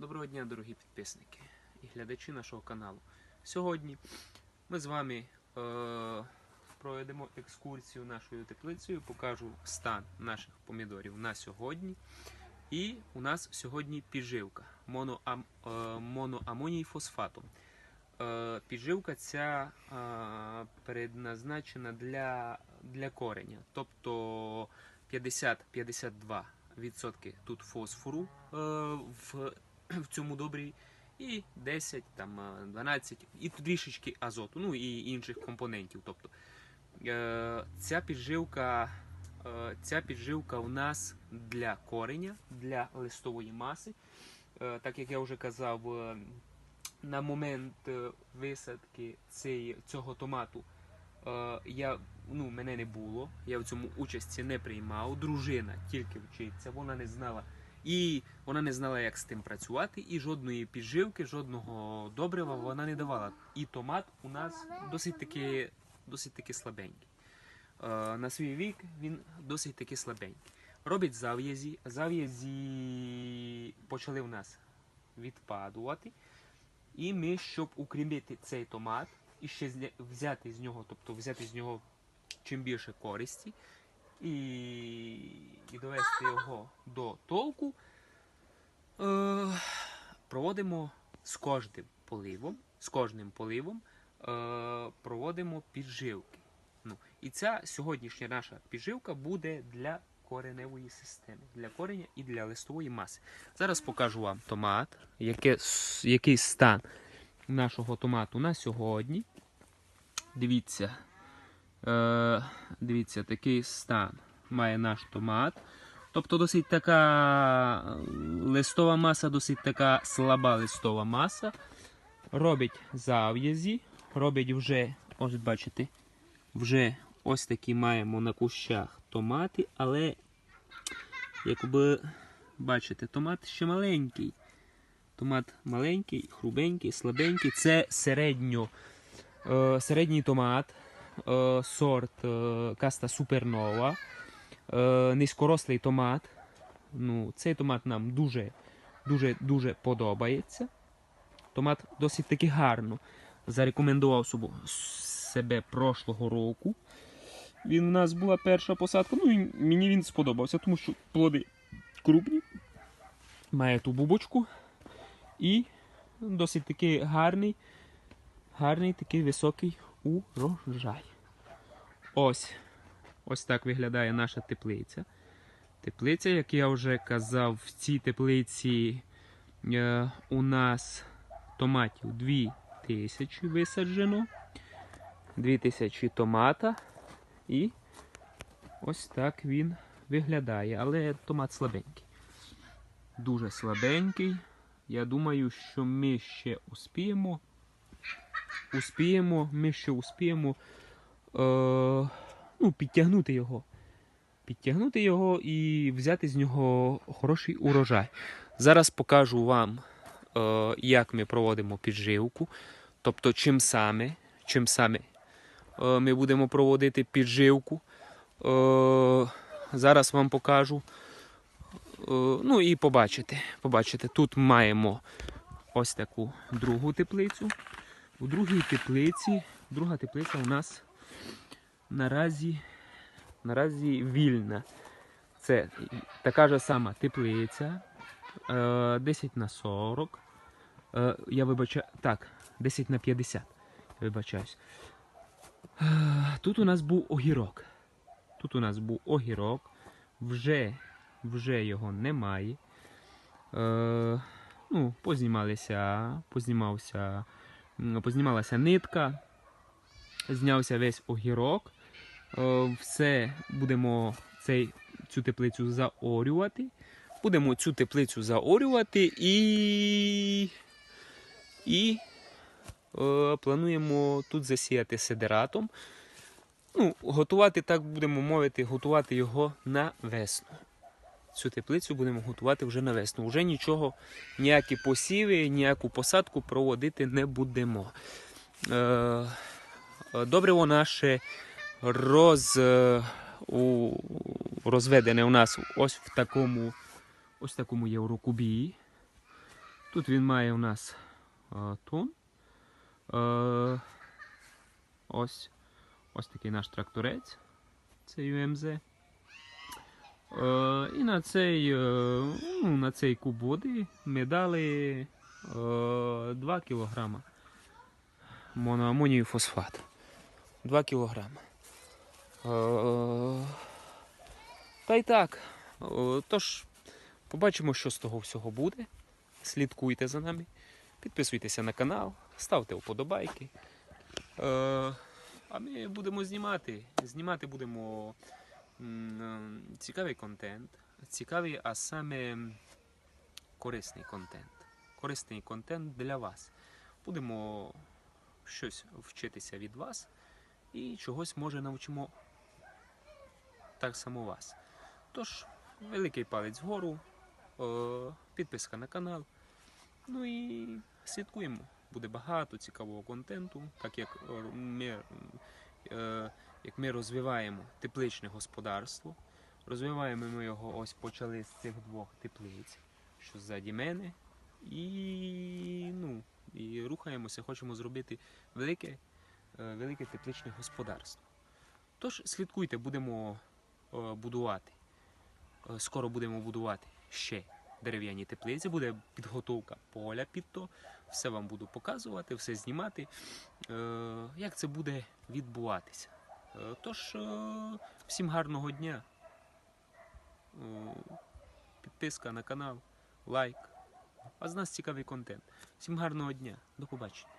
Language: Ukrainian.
Доброго дня, дорогі підписники і глядачі нашого каналу. Сьогодні ми з вами е, проведемо екскурсію нашою теплицею, покажу стан наших помідорів на сьогодні. І у нас сьогодні підживка моноам, е, моноамоній фосфатом. Е, підживка ця е, предназначена для, для кореня, тобто 50-52% тут фосфору е, в, в цьому добрі, і 10, там, е, 12, і трішечки азоту, ну і інших компонентів. Тобто, е, ця підживка, е, ця підживка у нас для кореня, для листової маси. Е, так як я вже казав, на момент висадки цієї, цього томату я, ну, мене не було, я в цьому участі не приймав. Дружина тільки вчиться, вона не знала. І вона не знала, як з тим працювати, і жодної підживки, жодного добрива вона не давала. І томат у нас досить таки, досить таки слабенький. Е, на свій вік він досить таки слабенький. Робить зав'язі. Зав'язі почали в нас відпадувати. І ми, щоб укріпити цей томат і ще взяти з нього, тобто взяти з нього чим більше користі і, і довести його до толку, проводимо з кожним поливом, з кожним поливом е, проводимо підживки. Ну, і ця сьогоднішня наша підживка буде для кореневої системи, для кореня і для листової маси. Зараз покажу вам томат, яке, який стан нашого томату на сьогодні. Дивіться, е, дивіться, такий стан має наш томат. Тобто досить така е, листова маса, досить така слаба листова маса. Робить зав'язі, робить вже, ось бачите, вже ось такі маємо на кущах томати, але якби бачите, томат ще маленький. Томат маленький, хрубенький, слабенький. Це середньо, е, середній томат, е, сорт Каста Супернова, е, низькорослий томат. Ну, цей томат нам дуже, дуже, дуже подобається. Томат досить таки гарно зарекомендував себе прошлого року. Він у нас була перша посадка. Ну і мені він сподобався, тому що плоди крупні, має ту бубочку і досить такий гарний, гарний такий високий урожай. Ось. Ось так виглядає наша теплиця. Теплиця, як я вже казав, в цій теплиці е, у нас томатів 2000 висаджено. 2000 томата. І ось так він виглядає. Але томат слабенький. Дуже слабенький. Я думаю, що ми ще успіємо. Успіємо, ми ще успіємо е, ну, підтягнути його. Підтягнути його і взяти з нього хороший урожай. Зараз покажу вам, е, як ми проводимо підживку. Тобто, чим саме, чим саме е, ми будемо проводити підживку. Е, зараз вам покажу. Е, ну і побачите. побачите. Тут маємо ось таку другу теплицю. У другій теплиці, друга теплиця у нас наразі, наразі вільна. Це така ж сама теплиця. е, 10 на 40. Е, Я вибачаю. Так, 10 на 50. Я вибачаюсь. Е, Тут у нас був огірок. Тут у нас був огірок. Вже, вже його немає. Е, ну, познімалися, познімався, познімалася нитка, знявся весь огірок. Е, все будемо цей, цю теплицю заорювати. Будемо цю теплицю заорювати і, і е, плануємо тут засіяти сидератом. Ну, готувати, так будемо мовити, готувати його на весну. Цю теплицю будемо готувати вже на весну. Вже нічого, ніякі посіви, ніяку посадку проводити не будемо. Е, добриво наше роз, е, у, розведене у нас ось в такому, ось такому єврокубії. Тут він має у нас е, тон. Е, ось, ось такий наш тракторець. Це UMZ. Е, і на цей, е, ну, на цей куб води ми дали е, 2 кг моноамонію фосфат. 2 кг. Е, та й так. Е, Тож, побачимо, що з того всього буде. Слідкуйте за нами, підписуйтеся на канал, ставте вподобайки. Е, а ми будемо знімати. Знімати будемо цікавий контент. Цікавий, а саме корисний контент. Корисний контент для вас. Будемо щось вчитися від вас і чогось може навчимо так само вас. Тож, великий палець вгору, підписка на канал. Ну і слідкуємо. Буде багато цікавого контенту, так як ми, е, як ми розвиваємо тепличне господарство. Розвиваємо ми його ось почали з цих двох теплиць, що ззаді мене. І, ну, і рухаємося, хочемо зробити велике, е, велике тепличне господарство. Тож слідкуйте, будемо будувати. Е, Скоро будемо будувати ще дерев'яні теплиці, буде підготовка поля під то. Все вам буду показувати, все знімати, е, як це буде відбуватися. Е, Тож, е, всім гарного дня. Е, Підписка на канал, лайк. А з нас цікавий контент. Всім гарного дня. До побачення.